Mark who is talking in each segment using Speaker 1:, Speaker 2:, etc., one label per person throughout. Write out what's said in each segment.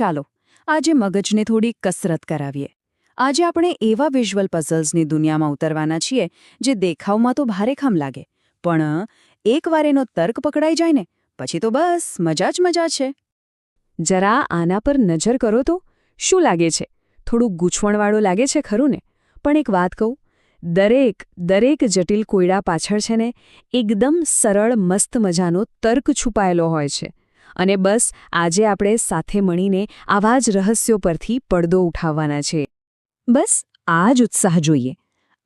Speaker 1: ચાલો, આજે મગજને થોડી કસરત કરાવીએ. આજે આપણે એવા વિઝ્યુઅલ પઝલ્સની દુનિયામાં ઉતરવાના છીએ જે દેખાવમાં તો ભારેખમ લાગે, પણ એકવાર એનો તર્ક પકડાઈ જાય ને, પછી તો બસ મજા જ મજા છે.
Speaker 2: જરા આના પર નજર કરો તો શું લાગે છે? થોડું ગૂંચવણવાળું લાગે છે ખરું ને? પણ એક વાત કહું, દરેક દરેક જટિલ કોયડા પાછળ છે ને, એકદમ સરળ મસ્ત મજાનો તર્ક છુપાયેલો હોય છે. અને બસ, આજે આપણે સાથે મળીને આવા જ રહસ્યો પરથી પડદો ઉઠાવવાના છે. બસ, આ જ ઉત્સાહ જોઈએ.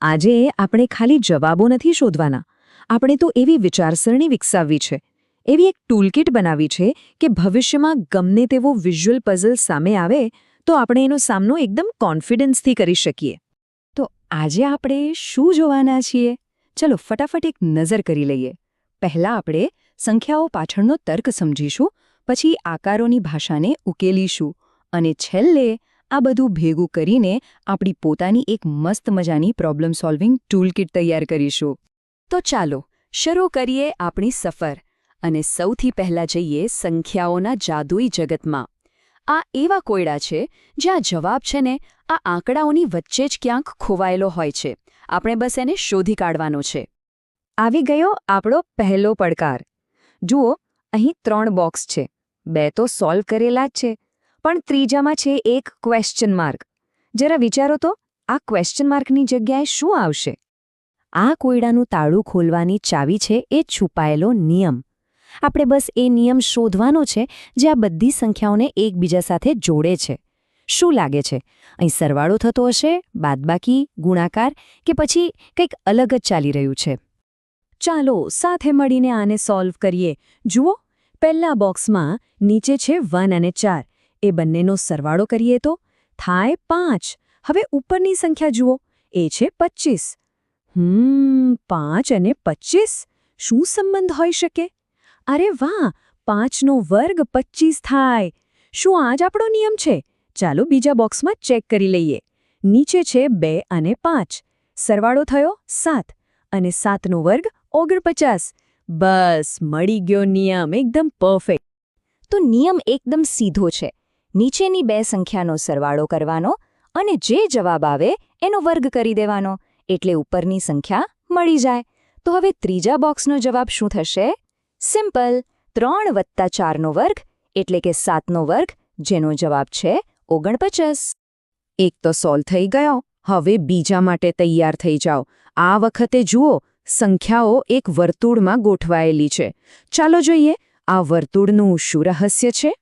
Speaker 2: આજે આપણે ખાલી જવાબો નથી શોધવાના. આપણે તો એવી વિચારસરણી વિકસાવવી છે. એવી એક ટૂલકિટ બનાવી છે કે ભવિષ્યમાં ગમે તેવો વિઝ્યુઅલ પઝલ સામે આવે, તો આપણે એનો સામનો એકદમ કોન્ફિડન્સથી કરી શકીએ. તો આજે આપણે શું જોવાના છીએ? ચલો ફટાફટ એક નજર કરી લઈએ. પહેલા આપણે સંખ્યાઓ પાછળનો તર્ક સમજીશું પછી આકારોની ભાષાને ઉકેલીશું અને છેલ્લે આ બધું ભેગું કરીને આપણી પોતાની એક મસ્ત મજાની પ્રોબ્લેમ સોલ્વિંગ ટૂલકિટ તૈયાર કરીશું. તો ચાલો, શરૂ કરીએ આપણી સફર અને સૌથી પહેલાં જઈએ સંખ્યાઓના જાદુઈ જગતમાં. આ એવા કોયડા છે જ્યાં જવાબ છે ને આ આંકડાઓની વચ્ચે જ ક્યાંક ખોવાયેલો હોય છે. આપણે બસ એને શોધી કાઢવાનો છે. આવી ગયો આપણો પહેલો પડકાર. જુઓ, અહીં ત્રણ બોક્સ છે. બે તો સોલ્વ કરેલા જ છે. પણ ત્રીજામાં છે એક ક્વેશ્ચન માર્ક જરા વિચારો તો, આ ક્વેશ્ચન માર્કની જગ્યાએ શું આવશે? આ કોયડાનું તાળું ખોલવાની ચાવી છે એ છુપાયેલો નિયમ. આપણે બસ એ નિયમ શોધવાનો છે જે આ બધી સંખ્યાઓને એકબીજા સાથે જોડે છે. શું લાગે છે? અહીં સરવાળો થતો હશે, બાદબાકી, ગુણાકાર કે પછી કંઈક અલગ જ ચાલી રહ્યું છે? ચાલો, સાથે મળીને આને સોલ્વ કરીએ. જુઓ પહેલા બોક્સમાં નીચે છે વન અને ચાર. એ બંનેનો સરવાળો કરીએ તો થાય પાંચ. હવે ઉપરની સંખ્યા જુઓ. એ છે પચ્ચીસ. હમ, પાંચ અને પચ્ચીસ? શું સંબંધ હોઈ શકે? અરે વાહ, પાંચનો વર્ગ પચ્ચીસ થાય. શું આ જ આપણો નિયમ છે? ચાલો બીજા બોક્સમાં ચેક કરી લઈએ. નીચે છે બે અને પાંચ. સરવાળો થયો સાત અને સાતનો વર્ગ ઓગણપચાસ. બસ, મળી ગયો નિયમ, એકદમ પરફેક્ટ તો નિયમ એકદમ સીધો છે. નીચેની બે સંખ્યાનો સરવાળો કરવાનો અને જે જવાબ આવે એનો વર્ગ કરી દેવાનો. એટલે ઉપરની સંખ્યા મળી જાય. તો હવે ત્રીજા બોક્સનો જવાબ શું થશે? સિમ્પલ. ત્રણ વત્તા ચારનો વર્ગ, એટલે કે સાતનો વર્ગ, જેનો જવાબ છે ઓગણપચાસ. એક તો સોલ્વ થઈ ગયો. હવે બીજા માટે તૈયાર થઈ જાઓ. આ વખતે જુઓ સંખ્યાઓ એક વર્તુળમાં ગોઠવાયેલી છે. ચાલો જોઈએ, આ વર્તુળનું શું રહસ્ય છે?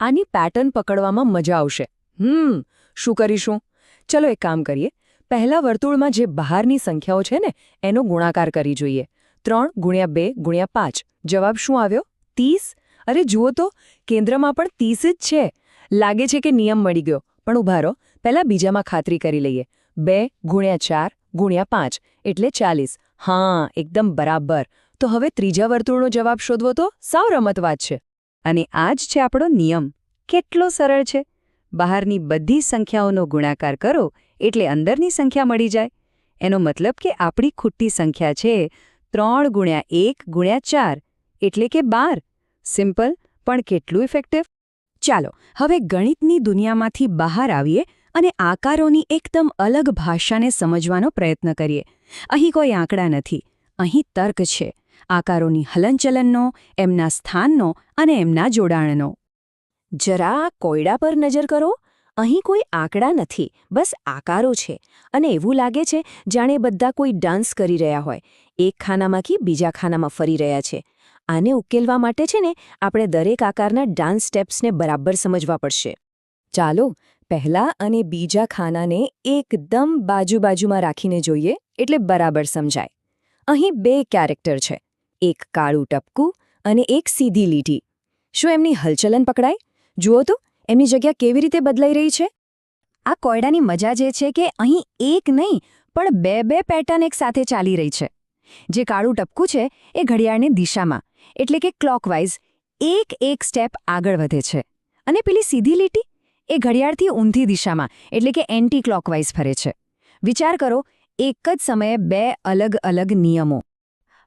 Speaker 2: આની પેટર્ન પકડવામાં મજા આવશે. હમ, શું કરીશું? ચલો એક કામ કરીએ. પહેલા વર્તુળમાં જે બહારની સંખ્યાઓ છે ને, એનો ગુણાકાર કરી જોઈએ. ત્રણ ગુણ્યા બે ગુણ્યા પાંચ. જવાબ શું આવ્યો? ત્રીસ? અરે જુઓ તો, કેન્દ્રમાં પણ ત્રીસ જ છે. લાગે છે કે નિયમ મળી ગયો. પણ ઊભા રહો. પહેલાં બીજામાં ખાતરી કરી લઈએ. બે ગુણ્યા ચાર ગુણ્યા પાંચ, એટલે ચાલીસ. હા, એકદમ બરાબર. તો હવે ત્રીજા વર્તુળનો જવાબ શોધવો તો સાવ રમતવાત છે. અને આ જ છે આપણો નિયમ. કેટલો સરળ છે. બહારની બધી સંખ્યાઓનો ગુણાકાર કરો એટલે અંદરની સંખ્યા મળી જાય. એનો મતલબ કે આપણી ખુટ્ટી સંખ્યા છે ત્રણ ગુણ્યા એક ગુણ્યા ચાર, એટલે કે બાર. સિમ્પલ, પણ કેટલું ઇફેક્ટિવ ચાલો, હવે ગણિતની દુનિયામાંથી બહાર આવીએ અને આકારોની એકદમ અલગ ભાષાને સમજવાનો પ્રયત્ન કરીએ. અહીં કોઈ આંકડા નથી. અહીં તર્ક છે. આકારોની હલનચલનનો, એમના સ્થાનનો અને એમના જોડાણનો. જરા કોયડા પર નજર કરો. અહીં કોઈ આંકડા નથી. બસ આકારો છે. અને એવું લાગે છે જાણે બધા કોઈ ડાન્સ કરી રહ્યા હોય. એક ખાનામાંથી બીજા ખાનામાં ફરી રહ્યા છે. આને ઉકેલવા માટે છે ને, આપણે દરેક આકારના ડાન્સ સ્ટેપ્સને બરાબર સમજવા પડશે. ચાલો પહેલા અને બીજા ખાનાને એકદમ બાજુ બાજુમાં રાખીને જોઈએ એટલે બરાબર સમજાય. અહીં બે કેરેક્ટર છે, એક કાળું ટપકું અને એક સીધી લીટી. શું એમની હલચલન પકડાય? જુઓ તો, એમની જગ્યા કેવી રીતે બદલાઈ રહી છે? આ કોયડાની મજા જે છે કે અહીં એક નહીં, પણ બે બે પેટર્ન એક સાથે ચાલી રહી છે. જે કાળું ટપકું છે, એ ઘડિયાળની દિશામાં, એટલે કે ક્લોકવાઇઝ એક એક સ્ટેપ આગળ વધે છે. અને પેલી સીધી લીટી? એ ઘડિયાળથી ઊંધી દિશામાં, એટલે કે એન્ટી ક્લોકવાઇઝ ફરે છે. વિચાર કરો, એક જ સમયે બે અલગ અલગ નિયમો.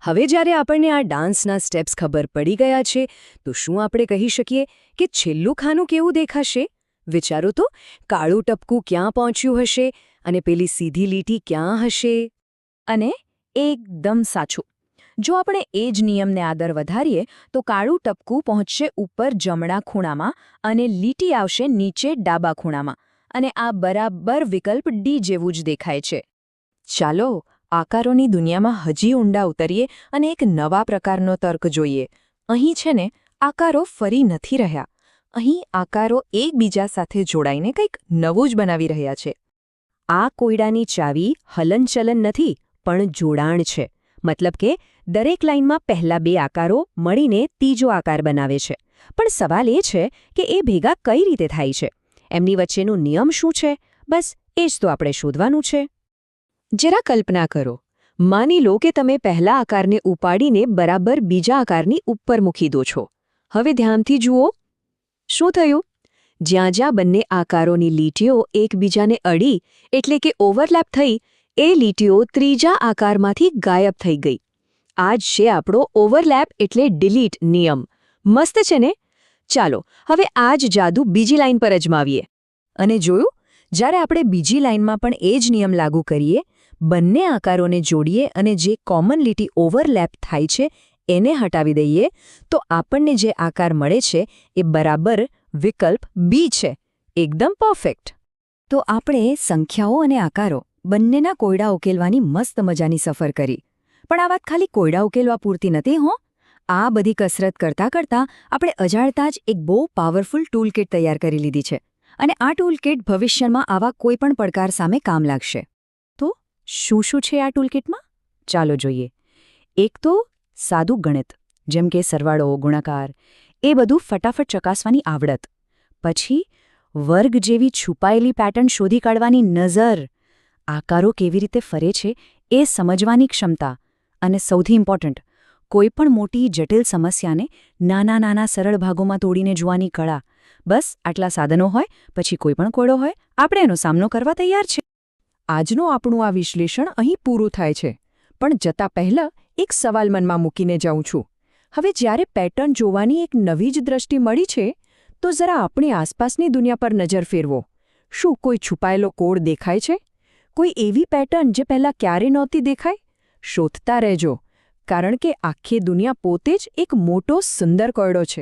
Speaker 2: હવે જ્યારે આપણને આ ડાન્સના સ્ટેપ્સ ખબર પડી ગયા છે, તો શું આપણે કહી શકીએ કે છેલ્લું ખાનું કેવું દેખાશે? વિચારો તો, કાળું ટપકું ક્યાં પહોંચ્યું હશે અને પેલી સીધી લીટી ક્યાં હશે?
Speaker 1: અને એકદમ સાચું. જો આપણે એ જ નિયમને આદર વધારીએ, તો કાળું ટપકું પહોંચશે ઉપર જમણા ખૂણામાં અને લીટી આવશે નીચે ડાબા ખૂણામાં. અને આ બરાબર વિકલ્પ ડી જેવું જ દેખાય છે. ચાલો, આકારોની દુનિયામાં હજી ઊંડા ઉતરીએ અને એક નવા પ્રકારનો તર્ક જોઈએ. અહીં છે ને, આકારો ફરી નથી રહ્યા. અહીં આકારો એકબીજા સાથે જોડાઈને કંઈક નવું જ બનાવી રહ્યા છે.
Speaker 2: આ કોયડાની ચાવી હલનચલન નથી, પણ જોડાણ છે. મતલબ કે દરેક લાઇનમાં પહેલા બે આકારો મળીને ત્રીજો આકાર બનાવે છે. પણ સવાલ એ છે કે એ ભેગા કઈ રીતે થાય છે? એમની વચ્ચેનો નિયમ શું છે? બસ, એ જ તો આપણે શોધવાનું છે. જરા કલ્પના કરો. માની લો કે તમે પહેલા આકારને ઉપાડીને બરાબર બીજા આકારની ઉપર મૂકી દો છો. હવે ધ્યાનથી જુઓ. શું થયું? જ્યાં જ્યાં બંને આકારોની લીટીઓ એકબીજાને અડી એટલે કે ઓવરલેપ થઈ એ લીટીઓ ત્રીજા આકારમાંથી ગાયબ થઈ ગઈ. આ જ છે આપણો ઓવરલેપ એટલે ડિલીટ નિયમ. મસ્ત છે ને? ચાલો, હવે આ જાદુ બીજી લાઇન પર અજમાવીએ.
Speaker 1: અને જોયું? જ્યારે આપણે બીજી લાઇનમાં પણ એ જ નિયમ લાગુ કરીએ, બંને આકારોને જોડીએ અને જે કોમન લીટી ઓવરલેપ થાય છે એને હટાવી દઈએ, તો આપણને જે આકાર મળે છે એ બરાબર વિકલ્પ બી છે. એકદમ પરફેક્ટ. તો આપણે સંખ્યાઓ અને આકારો બંનેના કોયડા ઉકેલવાની મસ્ત મજાની સફર કરી. પણ આ વાત ખાલી કોયડા ઉકેલવા પૂરતી નથી, હો. આ બધી કસરત કરતાં કરતાં આપણે અજાણતા જ એક બહુ પાવરફુલ ટૂલકિટ તૈયાર કરી લીધી છે. અને આ ટૂલકિટ ભવિષ્યમાં આવા કોઈપણ પડકાર સામે કામ લાગશે. તો શું શું છે આ ટૂલકિટમાં ચાલો જોઈએ. એક તો સાદું ગણિત, જેમ કે સરવાળો, ગુણાકાર, એ બધું ફટાફટ ચકાસવાની આવડત. પછી વર્ગ જેવી છુપાયેલી પેટર્ન શોધી કાઢવાની નજર. આકારો કેવી રીતે ફરે છે એ સમજવાની ક્ષમતા અને સૌથી ઇમ્પોર્ટન્ટ કોઈપણ મોટી, જટિલ સમસ્યાને નાના નાના, સરળ ભાગોમાં તોડીને જોવાની કળા. બસ, આટલા સાધનો હોય, પછી કોઈપણ કોયડો હોય, આપણે એનો સામનો કરવા તૈયાર છે. આજનું આપણું આ વિશ્લેષણ અહીં પૂરું થાય છે, પણ જતા પહેલાં એક સવાલ મનમાં મૂકીને જાઉં છું. હવે જ્યારે પેટર્ન જોવાની એક નવી જ દ્રષ્ટિ મળી છે, તો જરા આપણી આસપાસની દુનિયા પર નજર ફેરવો. શું કોઈ છુપાયેલો કોડ દેખાય છે? કોઈ એવી પેટર્ન જે પહેલાં ક્યારે નહોતી દેખાય શોધતા રહેજો, કારણ કે આખી દુનિયા પોતે જ એક મોટો સુંદર કોયડો છે.